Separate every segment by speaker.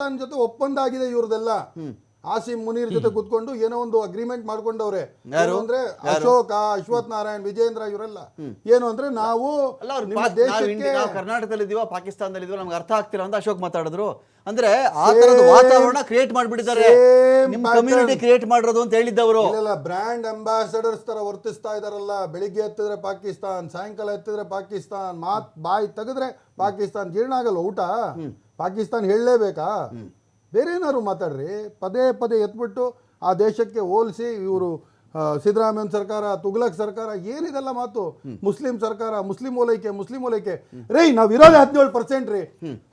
Speaker 1: ಜೊತೆ ಒಪ್ಪಂದ ಆಗಿದೆ ಇವ್ರದೆಲ್ಲ. ಆಸಿಮ್ ಮುನೀರ್ ಜೊತೆ ಕುತ್ಕೊಂಡು ಏನೋ ಒಂದು ಅಗ್ರಿಮೆಂಟ್ ಮಾಡ್ಕೊಂಡವ್ರೆ? ಅಂದ್ರೆ ಅಶೋಕ ಅಶ್ವಥ್ ನಾರಾಯಣ್ ವಿಜೇಂದ್ರ ಇವರೆಲ್ಲ. ಏನು ಅಂದ್ರೆ ನಾವು
Speaker 2: ಕರ್ನಾಟಕದಲ್ಲಿ ಇದೀವ ಪಾಕಿಸ್ತಾನದಲ್ಲಿ ಇದೀವ ನಮ್ಗೆ ಅರ್ಥ ಆಗ್ತಿಲ್ಲ ಅಂತ ಅಶೋಕ್ ಮಾತಾಡಿದ್ರು. ಅಂದ್ರೆ ಆ ತರದ ವಾತಾವರಣ ಕ್ರಿಯೇಟ್ ಮಾಡ್ಬಿಟ್ಟಿದ್ದಾರೆ.
Speaker 1: ನಿಮ್ಮ
Speaker 2: ನಿಮ್ ಕಮ್ಯುನಿಟಿ ಕ್ರಿಯೇಟ್ ಮಾಡಿರೋದು ಅಂತ ಹೇಳಿದ್ದವರು.
Speaker 1: ಇಲ್ಲ ಬ್ರ್ಯಾಂಡ್ ಅಂಬಾಸಡರ್ಸ್ ತರ ವರ್ತಿಸ್ತಾ ಇದಾರಲ್ಲ. ಬೆಳಿಗ್ಗೆ ಎತ್ತಿದ್ರೆ ಪಾಕಿಸ್ತಾನ್ ಸಾಯಂಕಾಲ ಎತ್ತಿದ್ರೆ ಪಾಕಿಸ್ತಾನ್ ಮಾತ್ ಬಾಯಿ ತೆಗೆದ್ರೆ ಪಾಕಿಸ್ತಾನ್. ಜೀರ್ಣ ಆಗಲ್ಲ ಊಟ. ಪಾಕಿಸ್ತಾನ್ ಹೇಳಲೇಬೇಕಾ? ಬೇರೆ ಏನಾದ್ರು ಮಾತಾಡ್ರಿ. ಪದೇ ಪದೇ ಎತ್ಬಿಟ್ಟು ಆ ದೇಶಕ್ಕೆ ಹೋಲಿಸಿ ಇವರು ಸಿದ್ದರಾಮಯ್ಯನ ಸರ್ಕಾರ ತುಗ್ಲಕ್ ಸರ್ಕಾರ, ಏನಿದೆಲ್ಲ ಮಾತು? ಮುಸ್ಲಿಂ ಸರ್ಕಾರ, ಮುಸ್ಲಿಂ ಓಲೈಕೆ ಮುಸ್ಲಿಂ ಓಲೈಕೆ. ರೇ ನಾವ್ ಇರೋದೇ ಹದಿನೇಳು ಪರ್ಸೆಂಟ್ ರೀ.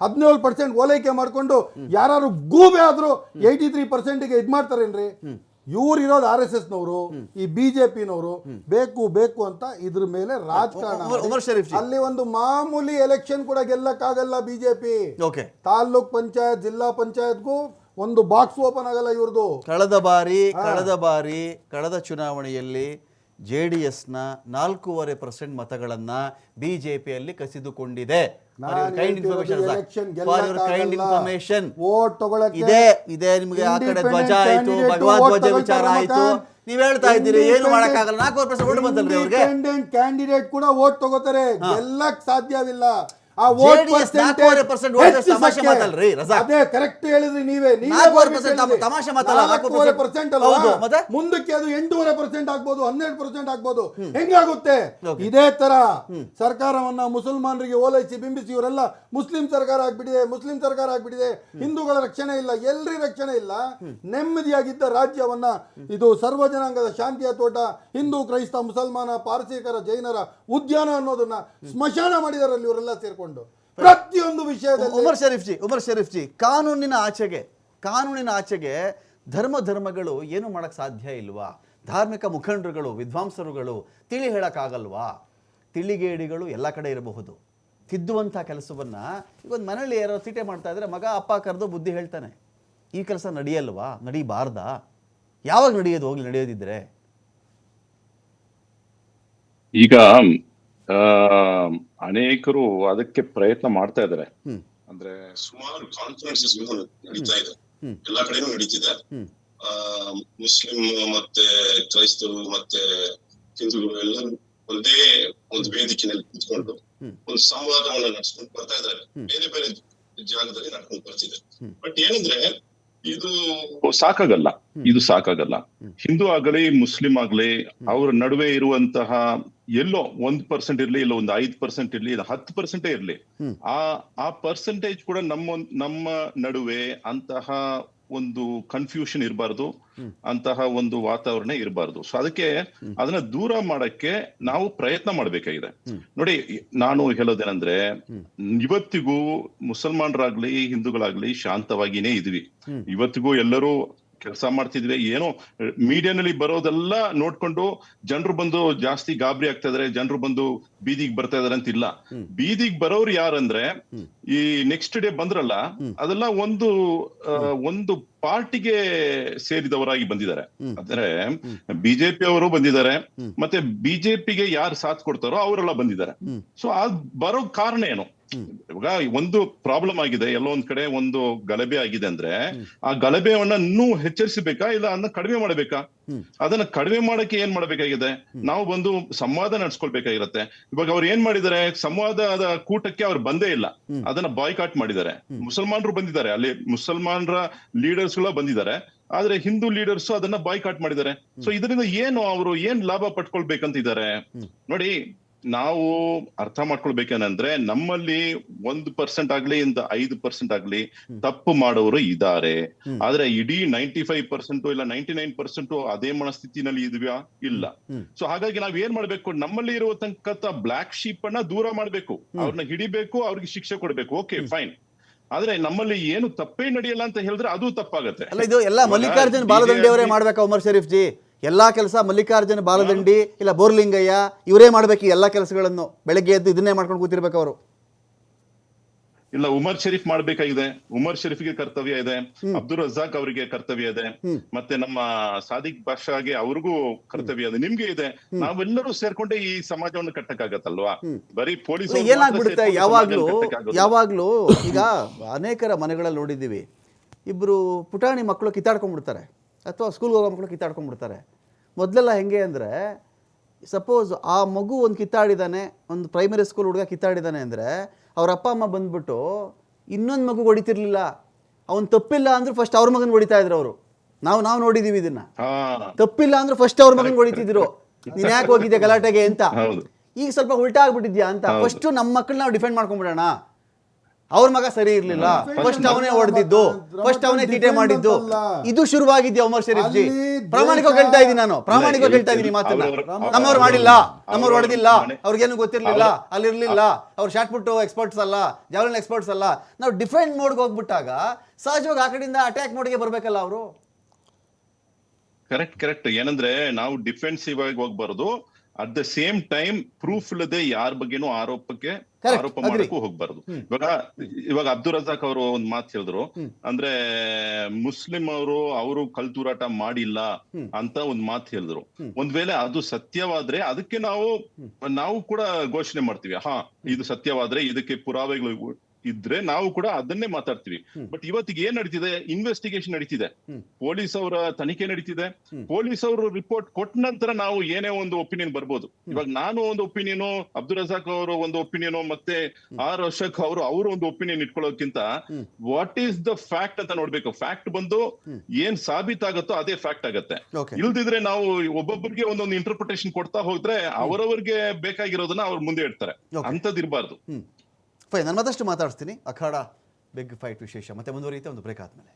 Speaker 1: ಹದಿನೇಳು ಪರ್ಸೆಂಟ್ ಓಲೈಕೆ ಮಾಡ್ಕೊಂಡು ಯಾರು ಗೂಬೆ ಆದ್ರೂ ಏಯ್ಟಿ ತ್ರೀ ಪರ್ಸೆಂಟ್ಗೆ ಇದ್ ಮಾಡ್ತಾರೇನ್ರಿ ಇವ್ರು ಇರೋದು ಆರ್ ಎಸ್ ಎಸ್ ನವರು ಈ ಬಿಜೆಪಿನವರು ಬೇಕು ಬೇಕು ಅಂತ ಇದ್ರ ಮೇಲೆ ರಾಜಕಾರಣ ಅಲ್ಲಿ ಒಂದು ಮಾಮೂಲಿ ಎಲೆಕ್ಷನ್ ಕೂಡ ಗೆಲ್ಲಕ್ಕಾಗಲ್ಲ ಬಿಜೆಪಿ
Speaker 2: ಓಕೆ.
Speaker 1: ತಾಲ್ಲೂಕ್ ಪಂಚಾಯತ್ ಜಿಲ್ಲಾ ಪಂಚಾಯತ್ಗೂ ಒಂದು ಬಾಕ್ಸ್ ಓಪನ್ ಆಗಲ್ಲ ಇವ್ರದ್ದು
Speaker 2: ಕಳೆದ ಬಾರಿ ಕಳೆದ ಬಾರಿ ಕಳೆದ ಚುನಾವಣೆಯಲ್ಲಿ ಜೆ ಡಿ ಎಸ್ನ ನಾಲ್ಕೂವರೆ ಪರ್ಸೆಂಟ್ ಮತಗಳನ್ನ ಬಿಜೆಪಿಯಲ್ಲಿ ಕಸಿದುಕೊಂಡಿದೆ. Kind information kind information
Speaker 1: vote ತಗೊಳ್ಳಕ್ಕೆ
Speaker 2: ಇದೆ ಇದೆ ನಿಮಗೆ ಆ ಕಡೆ ಧ್ವಜ ಆಯ್ತು ವಿಚಾರ ಆಯ್ತು. ನೀವ್ ಹೇಳ್ತಾ ಇದ್ದೀರಿ ಏನು ಮಾಡಕ್ಕಾಗಲ್ಲ. ನಾಲ್ಕೂವರೆ ಪರ್ಸೆಂಟ್ ಓಟ್ ಬಂತಲ್ರಿ ಅವ್ರಿಗೆ?
Speaker 1: ಇಂಡಿಪೆಂಡೆಂಟ್ ಕ್ಯಾಂಡಿಡೇಟ್ ಕೂಡ ವೋಟ್ ತಗೋತಾರೆ. ಎಲ್ಲಕ್ಕೆ ಸಾಧ್ಯವಿಲ್ಲ. ಆ ವೋಟ್
Speaker 2: vote ತಮಾಷೆ ಮಾತಲ್ರಿ, ರಜಾಕ್?
Speaker 1: ಅದೇ ಕರೆಕ್ಟ್ ಹೇಳಿದ್ರಿ ನೀವೇ.
Speaker 2: ನಾಲ್ಕೂವರೆ
Speaker 1: ಬರ್ಬಿಟ್ಟು
Speaker 2: ತಮಾಷೆ ಮಾತಲ್ಲ,
Speaker 1: ನಾಲ್ಕೂವರೆ
Speaker 2: ನಾಲ್ಕು
Speaker 1: ಪರ್ಸೆಂಟ್
Speaker 2: ಅಲ್ಲ ಹೌದು, ಮತ್ತೆ?
Speaker 1: ಮುಂದಕ್ಕೆ ಅದು ಎಂಟೂವರೆ ಪರ್ಸೆಂಟ್ ಆಗ್ಬೋದು ಹನ್ನೆರಡು ಪರ್ಸೆಂಟ್ ಆಗ್ಬೋದು. ಹೆಂಗಾಗುತ್ತೆ? ಇದೇ ತರ ಸರ್ಕಾರವನ್ನ ಮುಸಲ್ಮಾನರಿಗೆ ಓಲೈಸಿ ಬಿಂಬಿಸಿ ಇವರೆಲ್ಲ ಮುಸ್ಲಿಂ ಸರ್ಕಾರ ಆಗ್ಬಿಟ್ಟಿದೆ ಮುಸ್ಲಿಂ ಸರ್ಕಾರ ಆಗ್ಬಿಟ್ಟಿದೆ. ಹಿಂದೂಗಳ ರಕ್ಷಣೆ ಇಲ್ಲ ಎಲ್ರಿ ರಕ್ಷಣೆ ಇಲ್ಲ. ನೆಮ್ಮದಿಯಾಗಿದ್ದ ರಾಜ್ಯವನ್ನ ಇದು ಸರ್ವ ಜನಾಂಗದ ಶಾಂತಿಯ ತೋಟ ಹಿಂದೂ ಕ್ರೈಸ್ತ ಮುಸಲ್ಮಾನ ಪಾರ್ಸಿಕರ ಜೈನರ ಉದ್ಯಾನ ಅನ್ನೋದನ್ನ ಸ್ಮಶಾನ ಮಾಡಿದಾರಲ್ಲಿ ಇವರೆಲ್ಲ ಸೇರ್ಕೊಂಡು ಪ್ರತಿಯೊಂದು ವಿಷಯದಲ್ಲಿ
Speaker 2: ಉಮರ್ ಶರೀಫ್ ಜಿ ಉಮರ್ ಶರೀಫ್ ಜಿ ಕಾನೂನಿನ ಆಚೆಗೆ ಕಾನೂನಿನ ಆಚೆಗೆ ಧರ್ಮ ಧರ್ಮಗಳು ಏನು ಮಾಡಕ್ ಸಾಧ್ಯ ಇಲ್ವಾ? ಧಾರ್ಮಿಕ ಮುಖಂಡರುಗಳು ವಿದ್ವಾಂಸರುಗಳು ತಿಳಿ ಹೇಳೋಕ್ಕಾಗಲ್ವಾ? ತಿಳಿಗೇಡಿಗಳು ಎಲ್ಲ ಕಡೆ ಇರಬಹುದು. ತಿದ್ದುವಂಥ ಕೆಲಸವನ್ನ ಈಗ ಒಂದು ಮನೇಲಿ ಯಾರೋ ತೀಟೆ ಮಾಡ್ತಾ ಇದ್ರೆ ಮಗ ಅಪ್ಪ ಕರೆದು ಬುದ್ಧಿ ಹೇಳ್ತಾನೆ. ಈ ಕೆಲಸ ನಡೆಯಲ್ವಾ? ನಡೀಬಾರ್ದಾ? ಯಾವಾಗ ನಡೆಯೋದು ಹೋಗ್ಲಿ ನಡೆಯೋದಿದ್ರೆ?
Speaker 3: ಈಗ ಅನೇಕರು ಅದಕ್ಕೆ ಪ್ರಯತ್ನ ಮಾಡ್ತಾ ಇದ್ದಾರೆ. ಅಂದ್ರೆ
Speaker 4: ಸುಮಾರು ಕಾನ್ಫರೆನ್ಸಸ್ ನಡೀತಾ ಇದೆ. ಎಲ್ಲಾ ಕಡೆನೂ ನಡೀತಿದೆ. ಆ, ಮುಸ್ಲಿಂ ಮತ್ತೆ ಕ್ರೈಸ್ತರು ಮತ್ತೆ ಹಿಂದೂಗಳು ಎಲ್ಲರೂ ಒಂದೇ ಒಂದು ವೇದಿಕೆಯಲ್ಲಿ ಕುತ್ಕೊಂಡು ಒಂದು ಸಂವಾದವನ್ನ ನಡೆಸ್ಕೊಂಡು ಬರ್ತಾ ಇದ್ದಾರೆ. ಬೇರೆ ಬೇರೆ ಜಾಗದಲ್ಲಿ ನಡ್ಕೊಂಡು ಬರ್ತಿದೆ. ಬಟ್ ಏನಂದ್ರೆ ಇದು
Speaker 3: ಸಾಕಾಗಲ್ಲ. ಇದು ಸಾಕಾಗಲ್ಲ. ಹಿಂದೂ ಆಗಲಿ ಮುಸ್ಲಿಂ ಆಗಲಿ ಅವ್ರ ನಡುವೆ ಇರುವಂತಹ ಎಲ್ಲೋ ಒಂದ್ ಪರ್ಸೆಂಟ್ ಇರ್ಲಿ ಇಲ್ಲ ಒಂದು ಐದ್ ಪರ್ಸೆಂಟ್ ಇರ್ಲಿ ಇಲ್ಲ ಹತ್ತು ಪರ್ಸೆಂಟೇ ಇರ್ಲಿ ಆ ಆ ಪರ್ಸೆಂಟೇಜ್ ಕೂಡ ನಮ್ಮ ನಮ್ಮ ನಡುವೆ ಅಂತಹ ಒಂದು ಕನ್ಫ್ಯೂಷನ್ ಇರಬಾರ್ದು. ಅಂತಹ ಒಂದು ವಾತಾವರಣ ಇರಬಾರ್ದು. ಸೊ ಅದಕ್ಕೆ ಅದನ್ನ ದೂರ ಮಾಡಕ್ಕೆ ನಾವು ಪ್ರಯತ್ನ ಮಾಡ್ಬೇಕಾಗಿದೆ. ನೋಡಿ ನಾನು ಹೇಳೋದೇನಂದ್ರೆ. ಇವತ್ತಿಗೂ ಮುಸಲ್ಮಾನರಾಗ್ಲಿ ಹಿಂದೂಗಳಾಗ್ಲಿ ಶಾಂತವಾಗಿನೇ ಇದ್ವಿ. ಇವತ್ತಿಗೂ ಎಲ್ಲರೂ ಕೆಲಸ ಮಾಡ್ತಿದ್ವಿ. ಏನೋ ಮೀಡಿಯಾನಲ್ಲಿ ಬರೋದೆಲ್ಲ ನೋಡ್ಕೊಂಡು ಜನರು ಬಂದು ಜಾಸ್ತಿ ಗಾಬರಿ ಆಗ್ತಾ ಇದಾರೆ ಜನರು ಬಂದು ಬೀದಿಗೆ ಬರ್ತಾ ಇದಾರೆ ಅಂತ ಇಲ್ಲ ಬೀದಿಗೆ ಬರೋರು ಯಾರಂದ್ರೆ. ಈ ನೆಕ್ಸ್ಟ್ ಡೇ ಬಂದ್ರಲ್ಲ. ಅದೆಲ್ಲ ಒಂದು ಒಂದು ಪಾರ್ಟಿಗೆ ಸೇರಿದವರಾಗಿ ಬಂದಿದ್ದಾರೆ. ಅಂದ್ರೆ ಬಿಜೆಪಿ ಅವರು ಬಂದಿದ್ದಾರೆ ಮತ್ತೆ ಬಿಜೆಪಿಗೆ ಯಾರು ಸಾಥ್ ಕೊಡ್ತಾರೋ ಅವರೆಲ್ಲ ಬಂದಿದ್ದಾರೆ. ಸೊ ಅದ್ ಬರೋ ಕಾರಣ ಏನು. ಇವಾಗ ಒಂದು ಪ್ರಾಬ್ಲಮ್ ಆಗಿದೆ ಎಲ್ಲೋ ಒಂದ್ ಕಡೆ ಒಂದು ಗಲಭೆ ಆಗಿದೆ ಅಂದ್ರೆ ಆ ಗಲಭೆಯನ್ನ ಇನ್ನೂ ಹೆಚ್ಚರಿಸಬೇಕಾ ಇಲ್ಲ ಅದನ್ನ ಕಡಿಮೆ ಮಾಡಬೇಕಾ? ಅದನ್ನ ಕಡಿಮೆ ಮಾಡಕ್ಕೆ ಏನ್ ಮಾಡಬೇಕಾಗಿದೆ? ನಾವು ಬಂದು ಸಂವಾದ ನಡ್ಸ್ಕೊಳ್ಬೇಕಾಗಿರತ್ತೆ. ಇವಾಗ ಅವ್ರು ಏನ್ ಮಾಡಿದ್ದಾರೆ? ಸಂವಾದದ ಕೂಟಕ್ಕೆ ಅವ್ರು ಬಂದೇ ಇಲ್ಲ. ಅದನ್ನ ಬಾಯ್ಕಾಟ್ ಮಾಡಿದ್ದಾರೆ. ಮುಸಲ್ಮಾನರು ಬಂದಿದ್ದಾರೆ. ಅಲ್ಲಿ ಮುಸಲ್ಮಾನರ ಲೀಡರ್ಸ್ಗಳ ಬಂದಿದ್ದಾರೆ. ಆದ್ರೆ ಹಿಂದೂ ಲೀಡರ್ಸ್ ಅದನ್ನ ಬಾಯ್ಕಾಟ್ ಮಾಡಿದ್ದಾರೆ. ಸೊ ಇದರಿಂದ ಏನು ಅವರು ಏನ್ ಲಾಭ ಪಟ್ಕೊಳ್ಬೇಕಂತ ಇದ್ದಾರೆ ನೋಡಿ ನಾವು ಅರ್ಥ ಮಾಡ್ಕೊಳ್ಬೇಕೇನಂದ್ರೆ ನಮ್ಮಲ್ಲಿ ಒಂದು ಪರ್ಸೆಂಟ್ ಆಗ್ಲಿ ಇಂದ ಐದು ಪರ್ಸೆಂಟ್ ಆಗ್ಲಿ ತಪ್ಪು ಮಾಡೋರು ಇದ್ದಾರೆ. ಆದ್ರೆ ಇಡೀ ನೈಂಟಿ ಫೈವ್ ಪರ್ಸೆಂಟ್ ಇಲ್ಲ ನೈಂಟಿ ನೈನ್ ಪರ್ಸೆಂಟ್ ಅದೇ ಮನಸ್ಥಿತಿನಲ್ಲಿ ಇದ್ವ್ಯಾ ಇಲ್ಲ. ಸೊ ಹಾಗಾಗಿ ನಾವ್ ಏನ್ ಮಾಡ್ಬೇಕು? ನಮ್ಮಲ್ಲಿ ಇರುವತಕ್ಕಂತ ಬ್ಲಾಕ್ ಶೀಪ್ ಅನ್ನ ದೂರ ಮಾಡ್ಬೇಕು. ಅವ್ರನ್ನ ಹಿಡಿಬೇಕು ಅವ್ರಿಗೆ ಶಿಕ್ಷೆ ಕೊಡ್ಬೇಕು. ಓಕೆ ಫೈನ್ ಆದ್ರೆ ನಮ್ಮಲ್ಲಿ ಏನು ತಪ್ಪೇ ನಡೆಯಲ್ಲ ಅಂತ ಹೇಳಿದ್ರೆ ಅದು ತಪ್ಪಾಗತ್ತೆ.
Speaker 2: ಅಲ್ಲ ಇದು ಎಲ್ಲ ಮಲ್ಲಿಕಾರ್ಜುನ್ ಬಾಲದಂಡಿ ಅವರೇ ಮಾಡ್ಬೇಕಾ ಉಮರ್ ಶರೀಫ್ ಜಿ. ಎಲ್ಲಾ ಕೆಲಸ ಮಲ್ಲಿಕಾರ್ಜುನ ಬಾಲದಂಡಿ ಇಲ್ಲ ಬೋರ್ಲಿಂಗಯ್ಯ ಇವರೇ ಮಾಡಬೇಕು ಎಲ್ಲಾ ಕೆಲಸಗಳನ್ನು. ಬೆಳಗ್ಗೆ ಎದ್ದು ಇದನ್ನೇ ಮಾಡ್ಕೊಂಡು ಕೂತಿರ್ಬೇಕು ಅವರು.
Speaker 3: ಇಲ್ಲ ಉಮರ್ ಶರೀಫ್ ಮಾಡ್ಬೇಕಾಗಿದೆ. ಉಮರ್ ಶರೀಫ್ಗೆ ಕರ್ತವ್ಯ ಇದೆ. ಅಬ್ದುಲ್ ರಜಾಕ್ ಅವರಿಗೆ ಕರ್ತವ್ಯ ಇದೆ. ಮತ್ತೆ ನಮ್ಮ ಸಾದಿಕ್ ಬಾಷಾಗೆ ಅವ್ರಿಗೂ ಕರ್ತವ್ಯ ಇದೆ. ನಿಮ್ಗೆ ಇದೆ. ನಾವೆಲ್ಲರೂ ಸೇರ್ಕೊಂಡೆ ಈ ಸಮಾಜವನ್ನು ಕಟ್ಟಕ್ಕಾಗತ್ತಲ್ವಾ? ಬರೀ ಪೊಲೀಸ್
Speaker 2: ಏನಾಗ್ಬಿಡುತ್ತೆ? ಯಾವಾಗ್ಲೂ ಯಾವಾಗ್ಲೂ ಈಗ ಅನೇಕರ ಮನೆಗಳಲ್ಲಿ ನೋಡಿದ್ದೀವಿ. ಇಬ್ರು ಪುಟಾಣಿ ಮಕ್ಕಳು ಕಿತ್ತಾಡ್ಕೊಂಡ್ಬಿಡ್ತಾರೆ. ಅಥವಾ ಸ್ಕೂಲ್ಗೆ ಹೋಗೋ ಮಕ್ಕಳು ಕಿತ್ತಾಡ್ಕೊಂಡ್ಬಿಡ್ತಾರೆ. ಮೊದಲೆಲ್ಲ ಹೆಂಗೆ ಅಂದರೆ ಸಪೋಸ್ ಆ ಮಗು ಒಂದು ಕಿತ್ತಾಡಿದಾನೆ ಒಂದು ಪ್ರೈಮರಿ ಸ್ಕೂಲ್ ಹುಡುಗ ಕಿತ್ತಾಡಿದಾನೆ ಅಂದರೆ ಅವ್ರ ಅಪ್ಪ ಅಮ್ಮ ಬಂದ್ಬಿಟ್ಟು ಇನ್ನೊಂದು ಮಗು ಹೊಡಿತಿರ್ಲಿಲ್ಲ. ಅವ್ನು ತಪ್ಪಿಲ್ಲ ಅಂದ್ರೆ ಫಸ್ಟ್ ಅವ್ರ ಮಗನ ಹೊಡಿತಾ ಇದ್ರು ಅವರು. ನಾವು ನಾವು ನೋಡಿದೀವಿ ಇದನ್ನ. ತಪ್ಪಿಲ್ಲ ಅಂದ್ರೆ ಫಸ್ಟ್ ಅವ್ರ ಮಗನ್ ಹೊಡಿತಿದ್ರು. ನೀನ್ ಯಾಕೆ ಹೋಗಿದ್ದೆ ಗಲಾಟೆಗೆ ಅಂತ. ಈಗ ಸ್ವಲ್ಪ ಉಲ್ಟಾ ಆಗ್ಬಿಟ್ಟಿದ್ಯಾ ಅಂತ. ಫಸ್ಟ್ ನಮ್ಮ ಮಕ್ಕಳನ್ನ ನಾವು ಡಿಫೆಂಡ್ ಮಾಡ್ಕೊಂಡ್ಬಿಡೋಣ. ಅವ್ರ ಮಗ ಸರಿ ಇರ್ಲಿಲ್ಲ. ಫಸ್ಟ್ ಅವನೇ ಹೊಡೆದಿದ್ದು ಫಸ್ಟ್ ಅವನೇ ತೀಟೆ ಮಾಡಿದ್ದು. ಇದು ಶುರುವಾಗಿದ್ಯಾ ಉಮರ್ ಶರೀಫ್ ಜಿ ಪ್ರಾಮಾಣಿಕ ಹೇಳ್ತಾ ಇದ್ದೀನಿ ನಾನು. ಪ್ರಾಮಾಣಿಕ ಹೇಳ್ತಾ ಇದ್ದೀನಿ ಮಾತನ್ನ. ನಮ್ಮವ್ರು ಮಾಡಿಲ್ಲ. ನಮ್ಮವ್ರು ಹೊಡೆದಿಲ್ಲ. ಅವ್ರಿಗೇನು ಗೊತ್ತಿರ್ಲಿಲ್ಲ. ಅಲ್ಲಿರ್ಲಿಲ್ಲ. ಅವ್ರು ಶಾರ್ಟ್ ಪುಟ್ ಎಕ್ಸ್ಪರ್ಟ್ಸ್ ಅಲ್ಲ. ಜಾವಲಿನ್ ಎಕ್ಸ್ಪರ್ಟ್ಸ್ ಅಲ್ಲ. ನಾವು ಡಿಫೆಂಡ್ ಮೋಡ್ಗೆ ಹೋಗ್ಬಿಟ್ಟಾಗ ಸಹಜವಾಗಿ ಆ ಕಡೆಯಿಂದ ಅಟ್ಯಾಕ್ ಮೋಡ್ಗೆ ಬರ್ಬೇಕಲ್ಲ ಅವರು?
Speaker 3: ಕರೆಕ್ಟ್ ಕರೆಕ್ಟ್ ಏನಂದ್ರೆ ನಾವು ಡಿಫೆನ್ಸಿವ್ ಆಗಿ ಹೋಗ್ಬಾರ್ದು. At the same time proof ಇಲ್ಲದೆ ಯಾರ ಬಗ್ಗೆನೂ ಆರೋಪಕ್ಕೆ ಆರೋಪ. ಮಾಡಕ್ಕೂ ಹೋಗ್ಬಾರ್ದು. ಇವಾಗ ಇವಾಗ ಅಬ್ದುಲ್ ರಜಾಕ್ ಅವರು ಒಂದ್ ಮಾತು ಹೇಳಿದ್ರು. ಅಂದ್ರೆ ಮುಸ್ಲಿಂ ಅವರು ಅವರು ಕಲ್ತೂರಾಟ ಮಾಡಿಲ್ಲ ಅಂತ ಒಂದ್ ಮಾತು ಹೇಳಿದ್ರು. ಒಂದ್ ವೇಳೆ ಅದು ಸತ್ಯವಾದ್ರೆ ಅದಕ್ಕೆ ನಾವು ನಾವು ಕೂಡ ಘೋಷಣೆ ಮಾಡ್ತೀವಿ. ಹಾ ಇದು ಸತ್ಯವಾದ್ರೆ ಇದಕ್ಕೆ ಪುರಾವೆಗಳು ಇದ್ರೆ ನಾವು ಕೂಡ ಅದನ್ನೇ ಮಾತಾಡ್ತೀವಿ. ಬಟ್ ಇವತ್ತಿಗೆ ಏನ್ ನಡೀತಿದೆ? ಇನ್ವೆಸ್ಟಿಗೇಷನ್ ನಡೀತಿದೆ. ಪೊಲೀಸ್ ಅವರ ತನಿಖೆ ನಡೀತಿದೆ. ಪೊಲೀಸ್ ಅವರು ರಿಪೋರ್ಟ್ ಕೊಟ್ಟ ನಂತರ ನಾವು ಏನೇ ಒಂದು ಒಪಿನಿಯನ್ ಬರ್ಬೋದು. ಇವಾಗ ನಾನು ಒಂದು ಒಪಿನಿಯನ್ ಅಬ್ದುಲ್ ರಜಾಕ್ ಅವರು ಒಂದು ಒಪಿನಿಯನ್ ಮತ್ತೆ ಆರ್ ಅಶಕ್ ಅವರು ಅವರು ಒಂದು ಒಪಿನಿಯನ್ ಇಟ್ಕೊಳ್ಳೋಕ್ಕಿಂತ ವಾಟ್ ಈಸ್ ದ ಫ್ಯಾಕ್ಟ್ ಅಂತ ನೋಡ್ಬೇಕು. ಫ್ಯಾಕ್ಟ್ ಬಂದು ಏನ್ ಸಾಬೀತಾಗತ್ತೋ ಅದೇ ಫ್ಯಾಕ್ಟ್ ಆಗತ್ತೆ. ಇಲ್ದಿದ್ರೆ ನಾವು ಒಬ್ಬೊಬ್ಬರಿಗೆ ಒಂದೊಂದು ಇಂಟರ್ಪ್ರಿಟೇಷನ್ ಕೊಡ್ತಾ ಹೋದ್ರೆ ಅವರವರಿಗೆ ಬೇಕಾಗಿರೋದನ್ನ ಅವ್ರು ಮುಂದೆ ಇಡ್ತಾರೆ.
Speaker 2: ಅಂತದ್
Speaker 3: ಅಂತದಿರ್ಬಾರ್ದು
Speaker 2: ಫೈನ್. ನಾನು ಮತ್ತಷ್ಟು ಮಾತಾಡಿಸ್ತೀನಿ. ಅಖಾಡ ಬಿಗ್ ಫೈಟ್ ವಿಶೇಷ. ಮತ್ತೆ ಮುಂದುವರಿಯುತ್ತೆ ಒಂದು ಬ್ರೇಕ್ ಆದಮೇಲೆ.